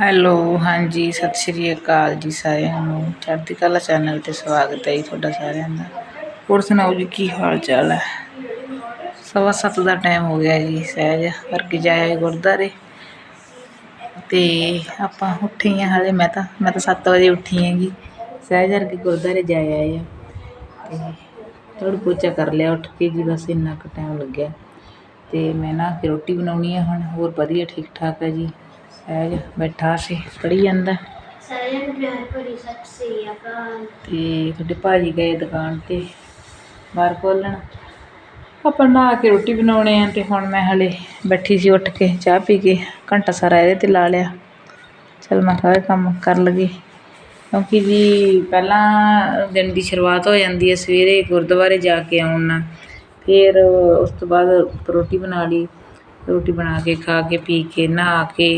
Hello, ਹਾਂਜੀ, ਸਤਿ ਸ਼੍ਰੀ ਅਕਾਲ ਜੀ ਸਾਰਿਆਂ ਨੂੰ। ਚੜ੍ਹਦੀ ਕਲਾ ਚੈਨਲ ਤੇ ਸਵਾਗਤ ਹੈ ਜੀ ਤੁਹਾਡਾ ਸਾਰਿਆਂ ਦਾ। ਹੋਰ ਸੁਣਾਓ ਜੀ, ਕੀ ਹਾਲ ਚਾਲ ਹੈ? ਸਵਾ ਸੱਤ ਦਾ ਟਾਈਮ ਹੋ ਗਿਆ ਜੀ, ਸਹਿਜ ਕਰਕੇ ਜਾਇਆ ਗੁਰਦਾਰੇ ਤੇ ਆਪਾਂ ਉੱਠੇ ਹਾਂ ਹਾਲੇ, ਮੈਂ ਤਾਂ ਮੈਂ ਤਾਂ 7 ਵਜੇ ਉੱਠੀ ਹੈਗੀ ਸਹਿਜ ਕਰਕੇ ਗੁਰਦਾਰੇ ਜਾਇਆ ਆਏ ਆ ਤੇ ਥੋੜਾ ਪੋਚਾ ਕਰ ਲਿਆ, ਉੱਠ ਕੇ ਜੀ, ਬਸ ਇੰਨਾ ਕੁ ਟਾਈਮ ਲੱਗਿਆ। ਤੇ ਮੈਂ ਨਾ ਕੇ ਰੋਟੀ ਬਣਾਉਣੀ ਹੈ ਹੁਣ ਹੋਰ ਵਧੀਆ ਠੀਕ ਠਾਕ ਹੈ ਜੀ ਸਹਿਜ ਬੈਠਾ ਸੀ ਪੜ੍ਹੀ ਜਾਂਦਾ। ਸਾਰਿਆਂ ਨੂੰ ਪਿਆਰ ਭਰੀ ਸਤਿ ਸ੍ਰੀ ਅਕਾਲ। ਤੇ ਤੁਹਾਡੇ ਭਾਜੀ ਗਏ ਦੁਕਾਨ ਤੇ ਬਾਹਰ ਖੋਲਣ। ਆਪਾਂ ਨਹਾ ਕੇ ਰੋਟੀ ਬਣਾਉਣੇ ਆ ਤੇ ਹੁਣ ਮੈਂ ਹਲੇ ਬੈਠੀ ਸੀ ਉੱਠ ਕੇ ਚਾਹ ਪੀ ਕੇ ਘੰਟਾ ਸਾਰਾ ਇਹਦੇ ਤੇ ਲਾ ਲਿਆ। ਚਲ ਮੈਂ ਕਿਹਾ ਇਹ ਕੰਮ ਕਰ ਲਗੀ। ਕਿਉਂਕਿ ਜੀ ਪਹਿਲਾਂ ਦਿਨ ਦੀ ਸ਼ੁਰੂਆਤ ਹੋ ਜਾਂਦੀ ਹੈ ਸਵੇਰੇ ਗੁਰਦੁਆਰੇ ਜਾ ਕੇ ਆਉਣ ਨਾਲ। ਫਿਰ ਉਸ ਤੋਂ ਬਾਅਦ ਰੋਟੀ ਬਣਾ ਲਈ। ਰੋਟੀ ਬਣਾ ਕੇ ਖਾ ਕੇ ਪੀ ਕੇ ਨਹਾ ਕੇ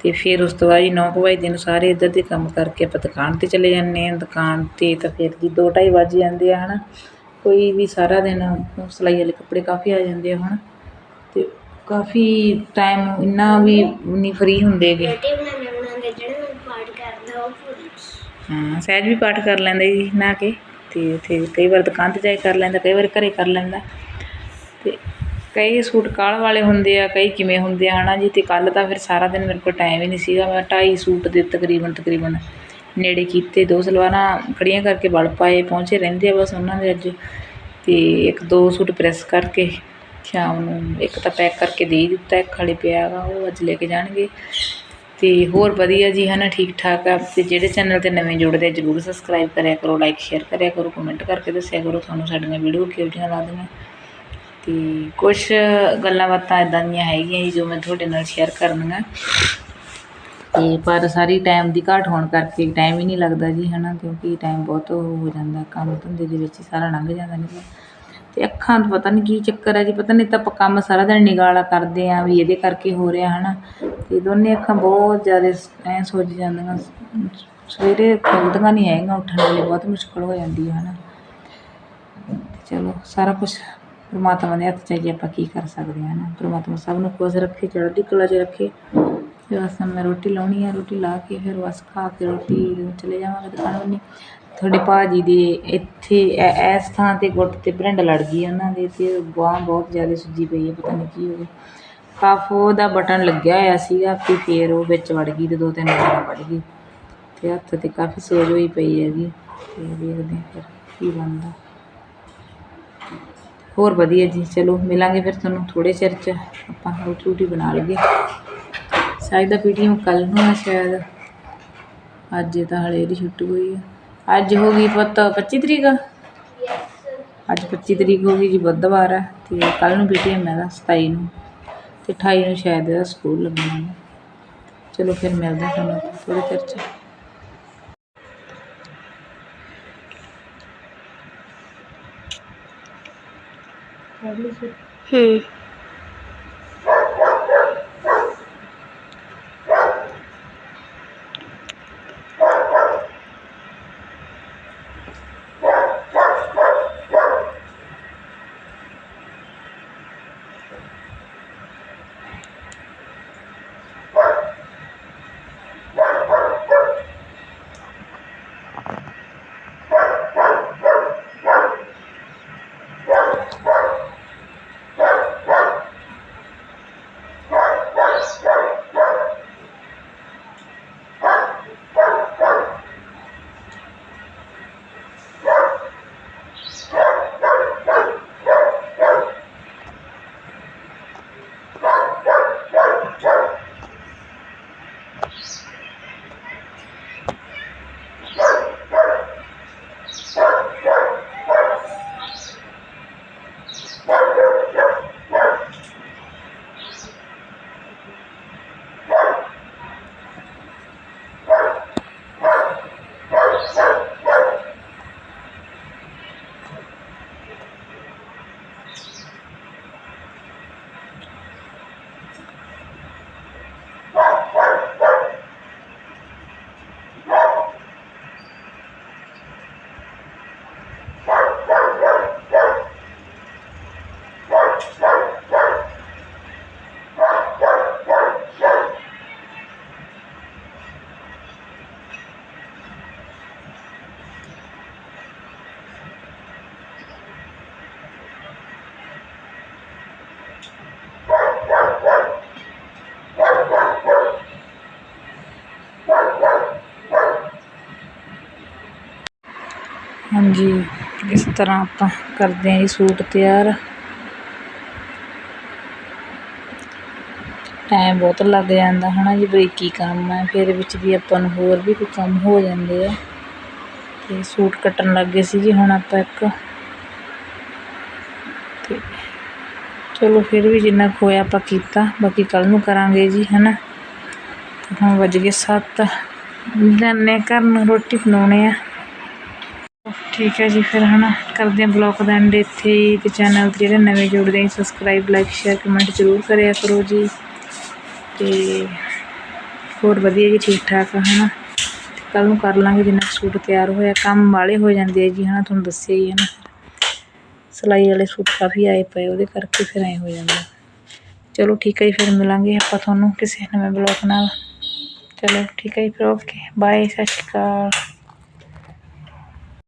ਤੇ ਫਿਰ ਉਸ ਤੋਂ ਬਾਅਦ ਜੀ ਨੌ ਕੁ ਵਜੇ ਨੂੰ ਸਾਰੇ ਇੱਧਰ ਦੇ ਕੰਮ ਕਰਕੇ ਆਪਾਂ ਦੁਕਾਨ ਤੇ ਚਲੇ ਜਾਂਦੇ ਹਾਂ। ਦੁਕਾਨ ਤੇ ਤਾਂ ਫਿਰ ਜੀ ਦੋ ਢਾਈ ਵੱਜ ਜਾਂਦੇ ਆ ਹਨਾ। ਕੋਈ ਵੀ ਸਾਰਾ ਦਿਨ ਸਿਲਾਈ ਵਾਲੇ ਕੱਪੜੇ ਕਾਫੀ ਆ ਜਾਂਦੇ ਆ ਹੁਣ ਤੇ ਕਾਫੀ ਟਾਈਮ ਇੰਨਾ ਵੀ ਨਹੀਂ ਫਰੀ ਉਹ ਭੁੱਲ ਹਾਂ ਸਹਿਜ ਵੀ ਪਾਠ ਕਰ ਲੈਂਦਾ ਜੀ ਨਹਾ ਕੇ। ਅਤੇ ਉੱਥੇ ਕਈ ਵਾਰ ਦੁਕਾਨ ਤੇ ਜਾ ਕੇ ਕਰ ਲੈਂਦਾ, ਕਈ ਵਾਰ ਘਰ ਕਰ ਲੈਂਦਾ। ਅਤੇ ਕਈ ਸੂਟ ਕਾਹਲ ਵਾਲੇ ਹੁੰਦੇ ਆ, ਕਈ ਕਿਵੇਂ ਹੁੰਦੇ ਆ ਹੈ ਨਾ ਜੀ? ਅਤੇ ਕੱਲ੍ਹ ਤਾਂ ਫਿਰ ਸਾਰਾ ਦਿਨ ਮੇਰੇ ਕੋਲ ਟਾਈਮ ਹੀ ਨਹੀਂ ਸੀਗਾ। ਮੈਂ ਢਾਈ ਸੂਟ ਦੇ ਤਕਰੀਬਨ ਤਕਰੀਬਨ ਨੇੜੇ ਕੀਤੇ, ਦੋ ਸਲਵਾਰਾਂ ਖੜ੍ਹੀਆਂ ਕਰਕੇ ਵਲ ਪਾਏ, ਪਹੁੰਚੇ ਰਹਿੰਦੇ ਆ ਬਸ ਉਹਨਾਂ ਦੇ ਅੱਜ। ਅਤੇ ਇੱਕ ਦੋ ਸੂਟ ਪ੍ਰੈਸ ਕਰਕੇ ਸ਼ਾਮ ਨੂੰ ਇੱਕ ਤਾਂ ਪੈਕ ਕਰਕੇ ਦੇ ਹੀ ਦਿੱਤਾ, ਇੱਕ ਖਾਲੀ ਪਿਆ ਵਾ ਉਹ ਅੱਜ ਲੈ ਕੇ ਜਾਣਗੇ। ਅਤੇ ਹੋਰ ਵਧੀਆ ਜੀ ਹੈ ਨਾ ਠੀਕ ਠਾਕ ਆ। ਅਤੇ ਜਿਹੜੇ ਚੈਨਲ ਤੇ ਨਵੇਂ ਜੁੜਦੇ ਆ, ਜਰੂਰ ਸਬਸਕ੍ਰਾਈਬ ਕਰਿਆ ਕਰੋ, ਲਾਈਕ, ਸ਼ੇਅਰ ਕਰਿਆ ਕਰੋ, ਕਮੈਂਟ ਕਰਕੇ ਦੱਸਿਆ ਕਰੋ, ਤੁਹਾਨੂੰ ਸਾਡੀਆਂ ਵੀਡੀਓ ਕਿਹੋ ਜਿਹੀਆਂ ਲੱਗਦੀਆਂ। ਅਤੇ ਕੁਝ ਗੱਲਾਂ ਬਾਤਾਂ ਇਦਾਂ ਦੀਆਂ ਹੈਗੀਆਂ ਜੀ, ਜੋ ਮੈਂ ਤੁਹਾਡੇ ਨਾਲ ਸ਼ੇਅਰ ਕਰਨੀਆਂ। ਤੇ ਪਰ ਸਾਰੀ ਟਾਈਮ ਦੀ ਘਾਟ ਹੋਣ ਕਰਕੇ ਟਾਈਮ ਹੀ ਨਹੀਂ ਲੱਗਦਾ ਜੀ, ਹਨਾ, ਕਿਉਂਕਿ ਟਾਈਮ ਬਹੁਤ ਹੋ ਜਾਂਦਾ, ਕੰਮ ਧੰਦੇ ਦੇ ਵਿੱਚ ਸਾਰਾ ਲੰਘ ਜਾਂਦਾ ਨਹੀਂ ਤੇ ਅੱਖਾਂ ਦਾ ਪਤਾ ਨਹੀਂ ਕੀ ਚੱਕਰ ਹੈ ਜੀ, ਪਤਾ ਨਹੀਂ ਤਾਂ ਆਪਾਂ ਕੰਮ ਸਾਰਾ ਦਿਨ ਨਿਗਾਲਾ ਕਰਦੇ ਆ, ਵੀ ਇਹਦੇ ਕਰਕੇ ਹੋ ਰਿਹਾ, ਹਨਾ। ਅਤੇ ਦੋਨੇ ਅੱਖਾਂ ਬਹੁਤ ਜ਼ਿਆਦਾ ਐਂ ਸੁੱਜ ਜਾਂਦੀਆਂ ਸਵੇਰੇ ਖੁੱਲ੍ਹਦੀਆਂ ਨਹੀਂ ਹੈਗੀਆਂ, ਉੱਠਣ ਵੇਲੇ ਬਹੁਤ ਮੁਸ਼ਕਿਲ ਹੋ ਜਾਂਦੀ ਹੈ ਨਾ ਚਲੋ, ਸਾਰਾ ਕੁਝ ਪਰਮਾਤਮਾ ਦੇ ਹੱਥ 'ਚ ਹੈ ਜੀ, ਆਪਾਂ ਕੀ ਕਰ ਸਕਦੇ ਹਾਂ ਨਾ ਪਰਮਾਤਮਾ ਸਭ ਨੂੰ ਖੁਸ਼ ਰੱਖੇ, ਚੜ੍ਹਦੀ ਕਲਾ 'ਚ ਰੱਖੇ। ਫਿਰ ਬਸ ਮੈਂ ਰੋਟੀ ਲਾਉਣੀ ਆ, ਰੋਟੀ ਲਾ ਕੇ ਫਿਰ ਬਸ ਖਾ ਕੇ ਰੋਟੀ ਚਲੇ ਜਾਵਾਂਗੇ ਦੁਕਾਨ ਬੰਨੀ ਤੁਹਾਡੇ ਭਾਜੀ ਦੇ ਇੱਥੇ ਐ- ਇਸ ਥਾਂ ਤੇ ਗੁੱਟ ਤੇ ਭਰਿੰਡ ਲੜ ਗਈ ਉਹਨਾਂ ਦੇ ਤੇ ਬਾਂਹ ਬਹੁਤ ਜ਼ਿਆਦਾ ਸੁੱਜੀ ਪਈ ਹੈ ਪਤਾ ਨਹੀਂ ਕੀ ਹੋ ਗਿਆ। ਕਫ ਦਾ ਬਟਨ ਲੱਗਿਆ ਹੋਇਆ ਸੀਗਾ ਤੇ ਫਿਰ ਉਹ ਵਿੱਚ ਵੜ ਗਈ ਤੇ ਦੋ ਤਿੰਨ ਵਾਰ ਵੜ ਗਈ। ਤੇ ਹੱਥ ਤੇ ਕਾਫੀ ਸੋਜ ਹੋਈ ਪਈ ਹੈਗੀ। ਤੇ ਦੇਖਦੇ ਹਾਂ ਫਿਰ ਕੀ ਬਣਦਾ। ਹੋਰ ਵਧੀਆ ਜੀ। ਚਲੋ ਮਿਲਾਂਗੇ ਫਿਰ ਤੁਹਾਨੂੰ ਥੋੜੇ ਚਿਰ ਚ। ਆਪਾਂ ਰੋਟੀ ਰੋਟੀ ਬਣਾ ਲਈਏ। ਸ਼ਾਇਦ ਦਾ ਪੀਟੀਐਮ ਕੱਲ ਨੂੰ ਆ ਸ਼ਾਇਦ। ਅੱਜ ਤਾਂ ਹਲੇ ਇਹਦੀ ਛੁੱਟੀ ਹੋਈ ਹੈ ਅੱਜ ਹੋ ਗਈ ਪੁੱਤ 25 ਤਰੀਕ? ਅੱਜ 25 ਤਰੀਕ ਹੋ ਗਈ ਜੀ ਬੁੱਧਵਾਰ ਹੈ ਤੇ ਕੱਲ ਨੂੰ ਪੀਟੀਐਮ ਹੈ ਦਾ 27 ਨੂੰ ਤੇ 28 ਨੂੰ ਸ਼ਾਇਦ ਇਹਦਾ ਸਕੂਲ ਲੱਗਣਾ ਹੈ। ਚਲੋ ਫਿਰ ਮਿਲਦੇ ਹਾਂ ਤੁਹਾਨੂੰ ਥੋੜੇ ਚਿਰ ਚ। ਹੂੰ। ਹਾਂਜੀ, ਇਸ ਤਰ੍ਹਾਂ ਆਪਾਂ ਕਰਦੇ ਹਾਂ ਜੀ ਸੂਟ ਤਿਆਰ। ਟਾਈਮ ਬਹੁਤ ਲੱਗ ਜਾਂਦਾ ਹੈ ਨਾ ਜੀ, ਬਰੀਕੀ ਕੰਮ ਹੈ, ਫਿਰ ਵਿੱਚ ਦੀ ਆਪਾਂ ਨੂੰ ਹੋਰ ਵੀ ਕੋਈ ਕੰਮ ਹੋ ਜਾਂਦੇ ਆ। ਤੇ ਸੂਟ ਕੱਟਣ ਲੱਗ ਗਏ ਸੀ ਜੀ, ਹੁਣ ਆਪਾਂ ਇੱਕ। ਤੇ ਚਲੋ ਫਿਰ ਵੀ ਜਿੰਨਾ ਕੁ ਹੋਇਆ ਆਪਾਂ ਕੀਤਾ, ਬਾਕੀ ਕੱਲ ਨੂੰ ਕਰਾਂਗੇ ਜੀ ਹੈ ਨਾ ਹੁਣ ਵੱਜ ਗਏ ਸੱਤ। ਜਾਂਦੇ ਘਰ ਨੂੰ ਰੋਟੀ ਬਣਾਉਣੇ ਆ। ਠੀਕ ਹੈ ਜੀ, ਫਿਰ ਹਨਾ, ਕਰਦੇ ਹਾਂ ਬਲੌਗ ਦਾ ਐਂਡ ਇੱਥੇ ਹੀ ਤੇ ਚੈਨਲ ਤੇ ਜਿਹੜੇ ਨਵੇਂ ਜੁੜਦੇ ਆ ਸਬਸਕ੍ਰਾਈਬ ਲਾਈਕ ਸ਼ੇਅਰ ਕਮੈਂਟ ਜ਼ਰੂਰ ਕਰਿਆ ਕਰੋ ਜੀ। ਤੇ ਹੋਰ ਵਧੀਆ ਜੀ ਠੀਕ ਠਾਕ ਆ, ਹਨਾ। ਕੱਲ ਨੂੰ ਕਰ ਲਾਂਗੇ ਜਿੰਨਾ ਕੁ ਸੂਟ ਤਿਆਰ ਹੋਇਆ, ਕੰਮ ਵਾਲੇ ਹੋ ਜਾਂਦੇ ਆ ਜੀ, ਹਨਾ, ਤੁਹਾਨੂੰ ਦੱਸਿਆ ਹੀ ਹੈ ਨਾ। ਸਿਲਾਈ ਵਾਲੇ ਸੂਟ ਕਾਫੀ ਆਏ ਪਏ, ਉਹਦੇ ਕਰਕੇ ਫਿਰ ਐ ਹੋ ਜਾਂਦਾ। ਚਲੋ ਠੀਕ ਹੈ ਜੀ, ਫਿਰ ਮਿਲਾਂਗੇ ਆਪਾਂ ਤੁਹਾਨੂੰ ਕਿਸੇ ਨਵੇਂ ਬਲੌਗ ਨਾਲ। ਚਲੋ ਠੀਕ ਹੈ ਜੀ, ਫਿਰ ਓਕੇ ਬਾਏ ਸਤਿ ਸ਼੍ਰੀ ਅਕਾਲ।